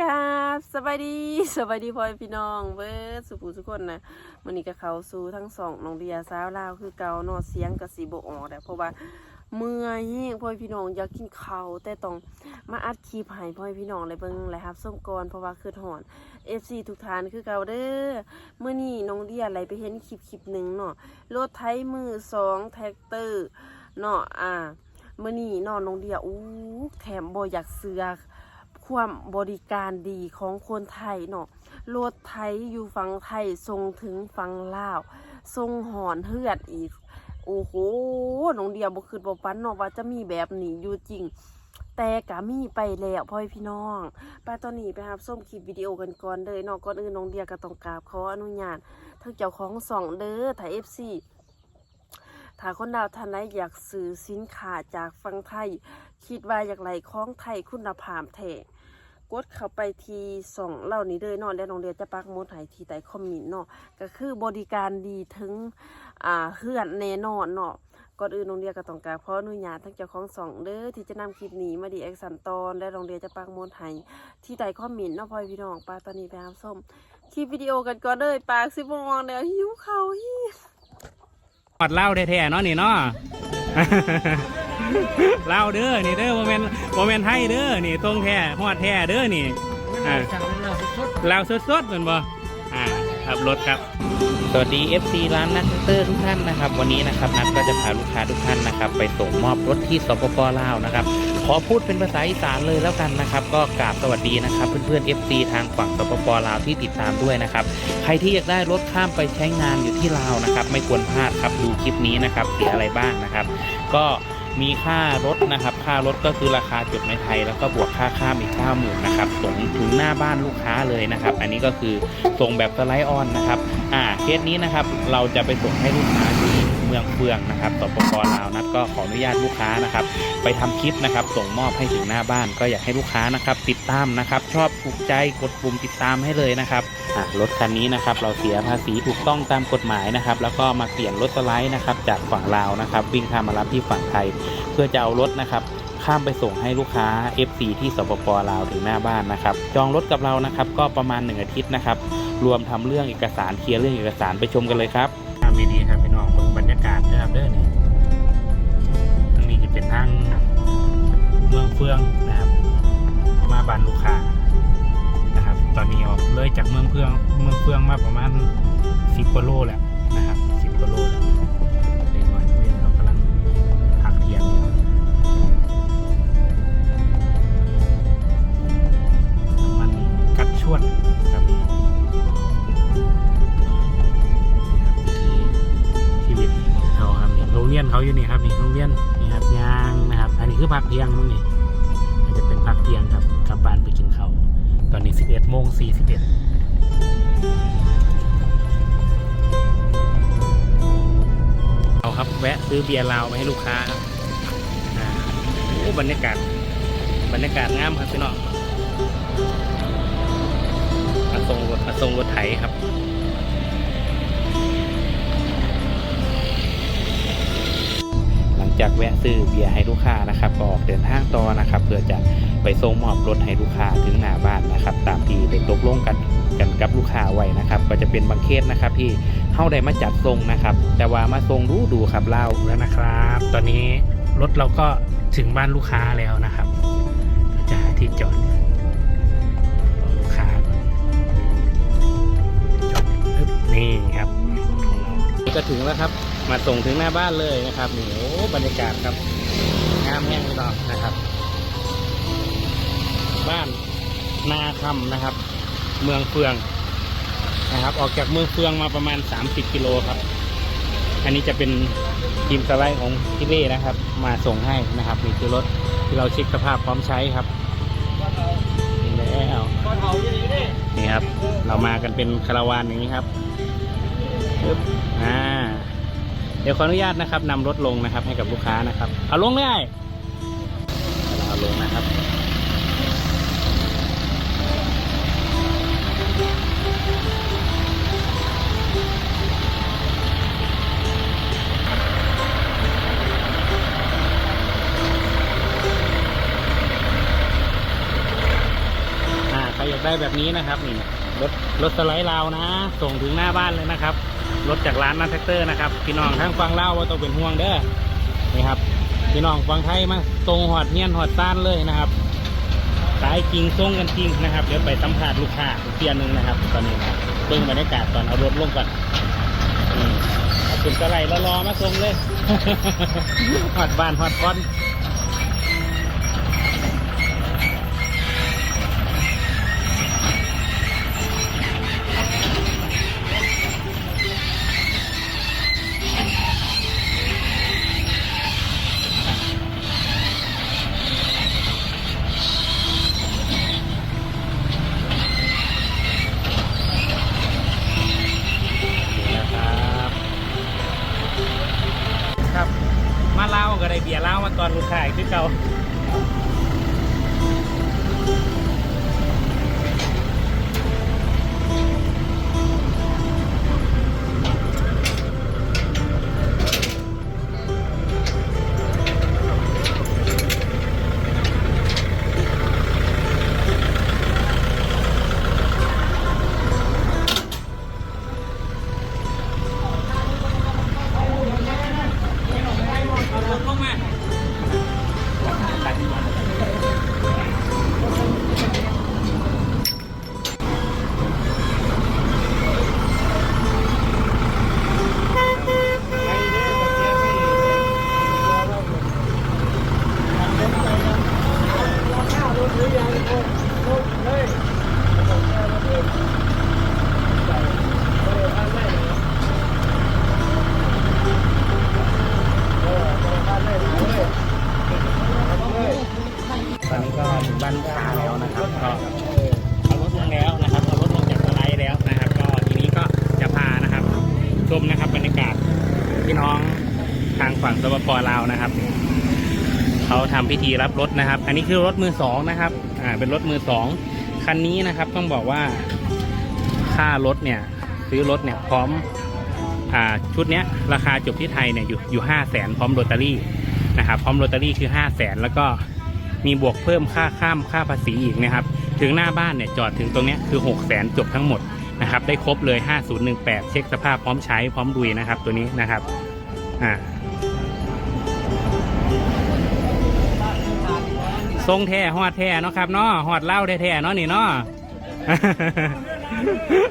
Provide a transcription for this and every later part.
กราบสบายดีสบายดีพ่อพี่น้องเบิร์ดสุภูทุกคนนะมันนี้ก็เขาสู่ทั้งสองน้องเดียสาวลาวคือเกาเนอเสียงกับสีโบออกแต่เพราะว่าเมื่อยแห้งพ่อพี่น้องอยากกินข้าวแต่ต้องมาอัดคลิปให้พ่อพี่น้องเลยเบิ่งเลยครับส้มกรเพราะว่าคือหอนเอฟซีทุกทานคือเกาเด้อเมื่อนี้น้องเดียอะไรไปเห็นคลิปคลิปหนึ่งเนาะรถไถมือสองแท็กเตอร์เนาะอ่าเมื่อนี้นาะน้องเดียอู้แถมบ่อยากเสือ ความบริการดีของคนไทยเนาะรถไทยอยู่ฝั่งไทยส่งถึงฝั่งลาวส่งหอนเฮือดอีก โอ้โหน้องเดียบ่คืนบ่ปันเนาะว่าจะมีแบบนี้อยู่จริง แต่กะมีไปแล้วพ่อพี่น้องไปตอนนี้ไปรับส้มคลิปวิดีโอกันก่อนเลยเนาะก่อนอื่นน้องเดียก็ต้องกราบขออนุญาตทั้งเจ้าของสองเด้อถ่าย FC ถ้าคนดาวท่านใดอยากซื้อสินค้าจากฝั่งไทย คิดว่าอยากไหลของไทยคุณภาพแท้กดเข้าไปที่สองเหล่านี้เลยเนาะแล้วน้องเดียนจะปักมดให้ที่ใต้คอมเมนเนาะก็คือบริการดีถึงอ่าเฮือนแน่นอนเนาะก่อนอื่นน้องเดียนก็ต้องการขออนุญาตทั้งเจ้าของสองเด้อที่จะนำคลิปนี้มาดีเอ็กซันตอนและน้องเดียนจะปักมดให้ที่ใต้คอมเมนเนาะพ่อพี่น้องปาตอนนี้ไปหาส้มคลิปวิดีโอกันก่อนเลยปากสิบโมงแล้วหิวเขาวหิว อดเหล้าแท้ๆเนาะนี่เนาะเหล้าเด้อนี่เด้อโมเมนต์โมเมนต์ไทยเด้อนี่ตรงแท้หอดแท้เด้อนี่เหล้าสดๆเหมือนบ่อ่าขับรถครับสวัสดี FC ร้านนักเตอร์ทุกท่านนะครับ วันนี้นะครับนัดก็จะพาลูกค้าทุกท่านนะครับ ไปส่งมอบรถที่สปปลาวนะครับ อพูดเป็นภาษาอีสานเลยแล้วกันนะครับ ก็กราบสวัสดีนะครับ เพื่อนๆ FC ทางฝั่งสปปลาวที่ติดตามด้วยนะครับ ใครที่อยากได้รถข้ามไปใช้งานอยู่ที่ลาวนะครับ ไม่ควรพลาดครับดูคลิปนี้นะครับเสียอะไรบ้างนะครับ ก็มีค่ารถนะครับ ค่ารถก็คือราคาจุดในไทย แล้วก็บวกค่าข้ามอีก9 0,000นะครับส่งถึงหน้าบ้านลูกค้าเลยนะครับ อันนี้ก็คือส่งแบบสไลด์ออนนะครับ อ่าเคสนี้นะครับเราจะไปส่งให้ลูกค้า เมืองเฟืองนะครับสปปลาวนัดก็ขออนุญาตลูกค้านะครับ ไปทำคลิปนะครับ ส่งมอบให้ถึงหน้าบ้าน ก็อยากให้ลูกค้านะครับ ติดตามนะครับ ชอบถูกใจกดปุ่มติดตามให้เลยนะครับรถคันนี้นะครับ เราเสียภาษีถูกต้องตามกฎหมายนะครับ แล้วก็มาเปลี่ยนรถสไลด์นะครับ จากฝั่งลาวนะครับ วิ่งข้ามมารับที่ฝั่งไทย เพื่อจะเอารถนะครับข้ามไปส่งให้ลูกค้า FC ที่สปปลาวถึงหน้าบ้านนะครับ จองรถกับเรานะครับ ก็ประมาณ 1 อาทิตย์นะครับ รวมทำเรื่องเอกสารเคลียร์เรื่องเอกสารไปชมกันเลยครับาศนะครับเด้อนี่ทางนี้จะเป็นทางเมืองเฟืองนะครับ มาบานลูกค้านะครับ ตอนนี้ออกเลยจากเมืองเฟือง เมืองเฟืองมาประมาณสิบกว่าโลแล้วนะครับสิบกว่าโลแล้วเด็กน้อยนักเรียนเรากำลังพักเที่ยงอยู่มันกัดชวดครับ เรียนเขาอยู่นี่ครับนี่โรงเรียนนี่ครับยางนะครับ อันนี้คือพักเที่ยงมั้งนี่อาจจะเป็นพักเที่ยงครับกลับบ้านไปกินข้าวตอนนี้11โมง41เอาครับแวะซื้อเบียร์ลาวมาให้ลูกค้าครับอ่าโอ้บรรยากาศบรรยากาศงามครับพี่น้องมาส่งรถมาส่งรถไถครับ จากแวะซื้อเบียร์ให้ลูกค้านะครับก็ออกเดินทางต่อนะครับเพื่อจะไปส่งมอบรถให้ลูกค้าถึงหน้าบ้านนะครับ ตามที่ได้ตกลงกันกันกับลูกค้าไว้นะครับ ก็จะเป็นบางเคสนะครับที่เข้าได้มาจัดส่งนะครับ แต่ว่ามาส่งดูดูครับเล่าแล้วนะครับ ตอนนี้รถเราก็ถึงบ้านลูกค้าแล้วนะครับจะหาที่จอดลูกค้าจอดนี่ครับ ก็ถึงแล้วครับ มาส่งถึงหน้าบ้านเลยนะครับนี่โอ้บรรยากาศครับงามแห้งเลยนะนะครับ บ้านนาคำนะครับ เมืองเฟืองนะครับ ออกจากเมืองเฟืองมาประมาณ 30กิโลครับ อันนี้จะเป็นทีมสไลด์ของพี่เล่นะครับ มาส่งให้นะครับนี่คือรถที่เราเช็คสภาพพร้อมใช้ครับนี่แล้วนี่ครับ เรามากันเป็นคาราวานอย่างนี้ครับปึ๊บอ่า เดี๋ยวขออนุญาตนะครับนำรถลงนะครับให้กับลูกค้านะครับ เอาลงเลยไอ้เอาลงนะครับอ่ารอยากได้แบบนี้นะครับนี่รถรถสไลด์ลาวนะ ส่งถึงหน้าบ้านเลยนะครับ รถจากร้านนัทแท็กเตอร์นะครับ พี่น้องทั้งฟังเล่าว่าต้องเป็นห่วงเด้อนี่ครับ พี่น้องฟังไทยมาตรงหอดเนียนหอดต้านเลยนะครับขายจริงส่งกันจริงนะครับ เดี๋ยวไปสัมภาษณ์ลูกค้าอีกเทียนหนึ่งนะครับ ตอนนี้เบิ่งบรรยากาศตอนเอารถลงก่อนอืมขึ้นกระไรแล้วรอมาส่งเลยหอดบานหอดคอน ฝั่งสปปลาวนะครับเขาทำพิธีรับรถนะครับ อันนี้คือรถมือสองนะครับอ่าเป็นรถมือสองคันนี้นะครับต้องบอกว่าค่ารถเนี่ยซื้อรถเนี่ยพร้อมอ่าชุดเนี้ยราคาจบที่ไทยเนี่ยอยู่อยู่ห้าแสนพร้อมโรตารี่นะครับพร้อมโรตารี่คือห้าแสนแล้วก็มีบวกเพิ่มค่าข้ามค่าภาษีอีกนะครับ ถึงหน้าบ้านเนี่ยจอดถึงตรงเนี้ยคือ6 0แสนจบทั้งหมดนะครับ ได้ครบเลย 5018 เช็คสภาพพร้อมใช้พร้อมดุยนะครับตัวนี้นะครับ อ่า ทรงแท้ฮอดแท้เนาะครับเนาะฮอดเหล่าแท้ๆเนาะนี่เนาะ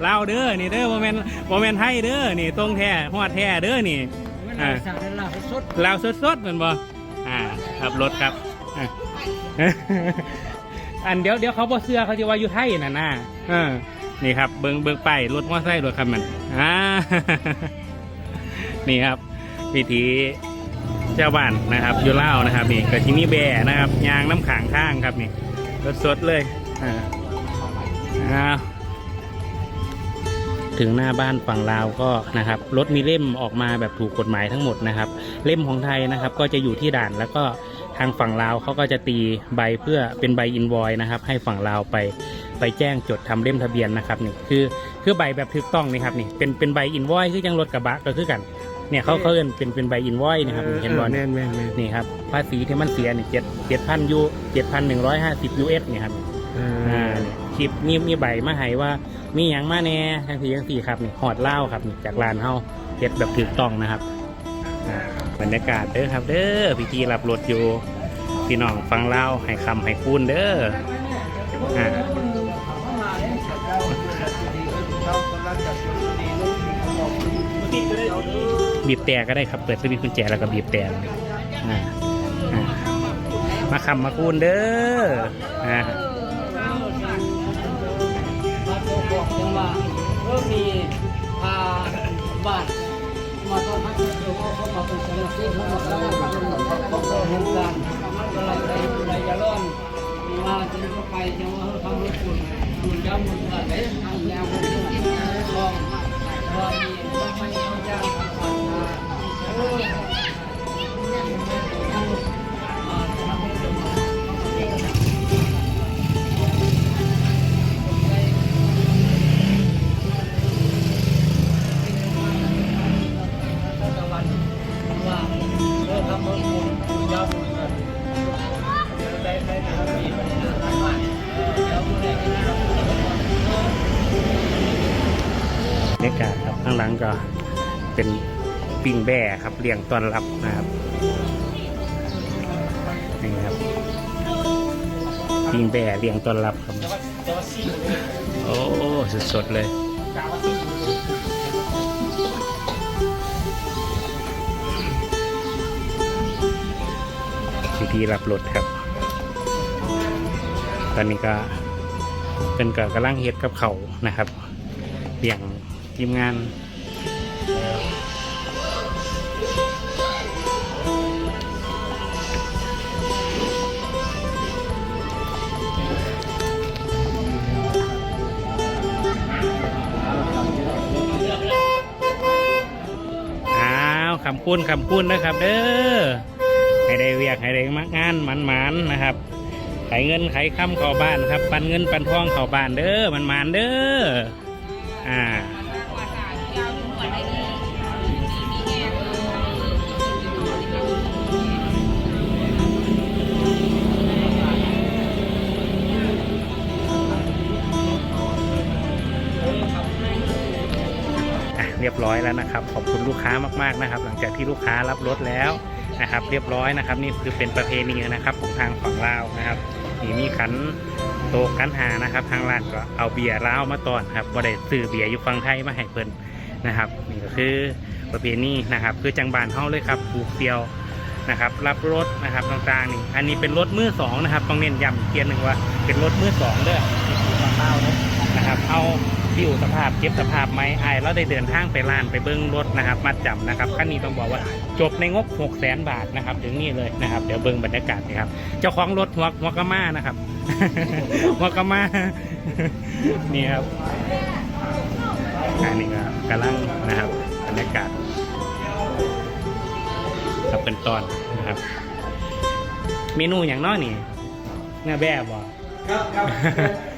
เหล่าเด้อนี่เด้อโมเมนโมเมนไทยเด้อนี่ตรงแท้ฮอดแท้เด้อนี่อ่าสั่งได้าสดเล่าสดๆเหมือนบ่อ่าครับรถครับอันเดี๋ยวเดี๋ยวเขาบ่เสื้อเขาจะว่าอยู่ไทยน่ะนะเออนี่ครับเบิงเบิงไปรถมอไซค์รถคันมันอ่านี่ครับ วิธี เจ้าบ้านนะครับยูเล่านะครับนี่กะทิมีแบนะครับยางน้ำขังข้างครับนี่รสดเลยอ่าอ้าถึงหน้าบ้านฝั่งลาวก็นะครับรถมีเล่มออกมาแบบถูกกฎหมายทั้งหมดนะครับ เล่มของไทยนะครับ ก็จะอยู่ที่ด่านแล้วก็ทางฝั่งลาวเขาก็จะตีใบเพื่อเป็นใบอินวอยนะครับ ให้ฝั่งลาวไปไปแจ้งจดทำเล่มทะเบียนนะครับนี่คือคือใบแบบถูกต้องนี่ครับนี่เป็นเป็นใบอินวอยคือยังรถกระบะก็คือกัน เนี่ยเขาเขาเอินเป็นเป็นใบอินวอยนะครับเห็นบอลแม่นแม่นแม่นนี่ครับภาษีที่มันเสียนี่เจ็ดเจ็ดพันยูเจ็ดพันหนึ่งร้อยห้าสิบยูเอสเนี่ยครับอ่าอ่าเนี่ยคลิปมีมีใบมาให้ว่ามีอย่างมาแน่ทั้งสี่ทั้งสี่ครับนี่หอดเหล้าครับนี่จากร้านเฮาเฮ็ดแบบถูกต้องนะครับอ่าบรรยากาศเด้อครับ เด้อพิธีรับรถอยู่พี่น้องฟังเล่าให้คำให้คูณเด้ออ่า บีบแต่ก็ได้ครับ เปิดสวิตช์กุญแจแล้วก็บีบแต่มาคำมาคูณเด้ออ่ามาบอกจังว่าเออมีพาบานมาตอนนั้เดี๋ยวเขาเขามาเป็นสารพัดเขามาทำงานเขาเขาเขาเห็นกันอะไรอะไรอะไรอย่าร้อนมาจนเขาไปจังว่าเขาทำรถคุณคุณย้ำมันอะไรทางยาวมันลองว่ามีว่าไม่เขาจ้ Thank you. ปิ้งแบ่ครับเลี้ยงต้อนรับนะครับนี่ครับปิ้งแบ่เลี้ยงต้อนรับครับ โอ้สดๆเลยพิธีรับรถครับ ตอนนี้ก็เป็นกับกำลังเฮ็ดกับเขานะครับเบี่ยงทีมงาน คำพูนคำพูนนะครับ เด้อให้ได้เวียกให้ได้มางานหมันมันนะครับไขเงินไขคำเข้าบ้านครับ ปันเงินปันทองเข้าบ้านเด้อมันมันเด้ออ่า รียบร้อยแล้วนะครับ ขอบคุณลูกค้ามากๆนะครับ หลังจากที่ลูกค้ารับรถแล้วนะครับ เรียบร้อยนะครับ นี่คือเป็นประเพณีนะครับของทางฝั่งลาวนะครับนี่มีขันโตกันหานะครับ ทางร้านก็เอาเบียร์ลาวมาต้อนครับบ่ได้ซื้อเบียร์อยู่ฝั่งไทยมาให้เพิ่นนะครับนี่ก็คือประเพณีนะครับ คือจังบานเฮาเลยครับผูกเตียวนะครับรับรถนะครับต่างๆนี่อันนี้เป็นรถมือสองนะครับต้องเน้นย้ำอีกเทียนหนึ่งว่าเป็นรถมือสองเด้อที่อยู่ฝั่งลาวเนอะนะครับเอา ที่อยู่สภาพเก็บสภาพไหมไอายแล้วได้เดินทางไปร้านไปเบิ้งรถนะครับมาจำนะครับขั้นนี้ต้องบอกว่าจบในงบ 6 0 0 0 0 บาทนะครับถึงนี่เลยนะครับเดี๋ยวเบิ้งบรรยากาศนี่ครับเจ้าของรถหัวหัวกะมานะครับหัวกะมานี่ครับอันนี้ก็กำลังนะครับบรรยากาศครับเป็นตอนนะครับ เมนูอย่างน้อยนี่เนื้อแบบบ่ครับครับ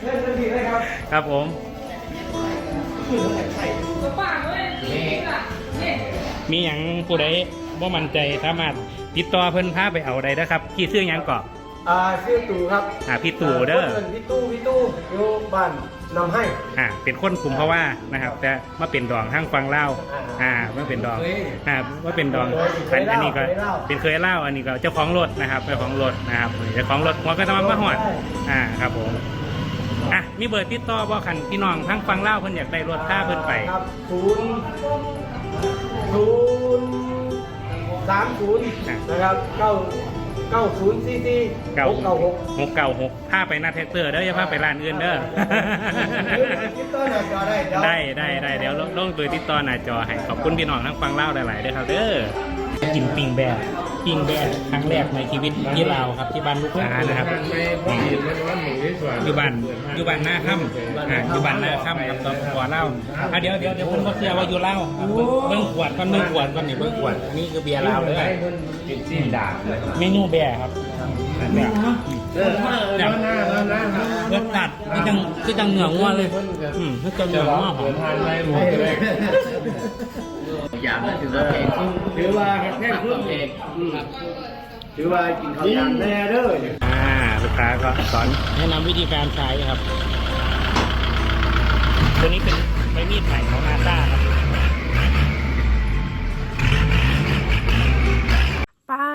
เล่นเล่นดีเลยครับ ครับผม มีอย่างผู้ใดบ่มั่นใจสามารถติดต่อเพิ่นพาไปเอาได้นะครับที่ซื้อหยังก่อนอ่าชื่อตู่ครับอ่าพี่ตู่เด้อพิ่นพี่ตู้พี่ตู้อยู่บ้านนำให้ อ่าเป็นคนกลุ่มเพราะว่านะครับ แต่มาเป็นดองทางฟังเล่าวอ่ามาเป็นดองอ่าว่าเป็นดองอันอันนี้ก็เป็นเคยเล่าอันนี้ก็เจ้าของรถนะครับเจ้าของรถนะครับเจ้าของรถหัวก็ต้องมาหอดอ่าครับผม อะมีเบอร์ติดต่อบ่คันพี่น้องทางฟังเล่าวเพิ่นอยากได้รถค่าเพิ่นไปครับศูนย์ศูนย์สามศูนย์นะครับเก้าเก้าศูนย์สี่สี่เก้าหกเก้าหกหกเก้าหกพาไปหน้าแท็กเตอร์เด้ออย่าพาไปร้านอื่นเด้อคิดต้นหน่อยก็ได้เดี๋ยวได้ได้ได้เดี๋ยวลงลงเบอร์ติดต่อหน้าจอให้ขอบคุณพี่น้องทั้งฟังเล่าหลายๆด้วยครับเด้อกินปิงแบะ ปิงแบะครั้งแรกในชีวิตที่ลาวครับที่บ้านลูกค้านะครับอยู่บ้านอยู่บ้านหน้าค่ำอ่าอยู่บ้านหน้าค่ำครับตอนขวเล่าอะเดี๋ยวเดี๋ยวเดี๋ยวผมก็เสียว่าอยู่เล่าอะเบิ่งเบิ้งขวดก่อนเบิ้งขวดก่อนนี่เบิ้งขวดอันนี้คือเบียร์ลาวเลยเมนูแบะครับแบะแบบรสจัดคือจังคือจังเหนืองัวเลยอืมคือจังเหนืองัวผมอ ย่างนั้นถือว่าถือว่าแค่ครึ่งเองถือว่ากินข้าวยางแน่เด้ออ่าลูกค้าก็สอนแนะนำวิธีการใช้ครับ ตัวนี้เป็นใบมีดใหม่ของนาซาครับป้า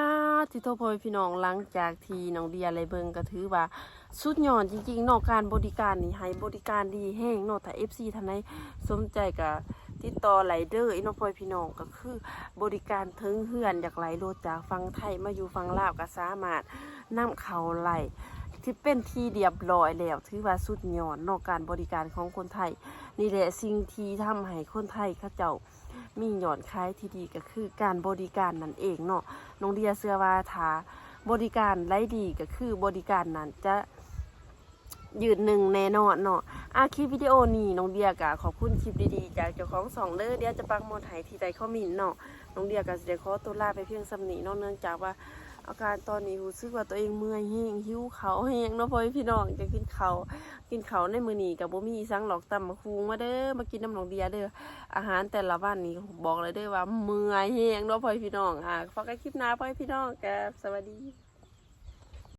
ที่โทรพ่อแม่พี่น้องหลังจากที่น้องเดียอะไรเบิงก็ถือว่าสุดยอดจริงๆนอกการบริการนี่ให้บริการดีแห้งนอกถ้า FC ท่านใดสนใจก็ ติดต่อไลเดอร์อีน้องพ่อแม่พี่น้องก็คือบริการถึงเฮือนอยากไหลรถจากฟังไทยมาอยู่ฟังลาวก็สามารถนำเขาไหลที่เป็นที่เรียบร้อยแล้วถือว่าสุดยอดนอกการบริการของคนไทย นี่แหละสิ่งที่ทำให้คนไทยเขาเจ้ามีหย่อดขายที่ดีก็คือการบริการนั่นเองเนาะน้องเดียเสื้อว่าถาบริการไรดีก็คือบริการนั้นจะยืนหนึ่งแน่นอนเนาะ อาคลิปวิดีโอนี้น้องเดียกะขอบคุณคลิปดีๆ จากเจ้าของสองเด้อเดียจะปักหมดไห้ที่ใดข้อมินเนาะน้องเดียกะเสิได้ขอตัวลาไปเพียงสำนีเนาะเนื่องจากว่าอาการตอนนี้รู้สึกว่าตัวเองเมื่อยแห้งหิวเขาแห้งเนาะพ่อพี่น้องจะกินเขากินเขาในมือนี้กับบ่มีสังหลอกตำมาคุงมาเด้อมากินน้ำหนองเดียเด้ออาหารแต่ละวันนี้บอกเลยเด้อว่าเมื่อยแห้งเนาะพ่อพี่น้องอะพอกันคลิปหน้าพ่อพี่น้องกับสวัสดี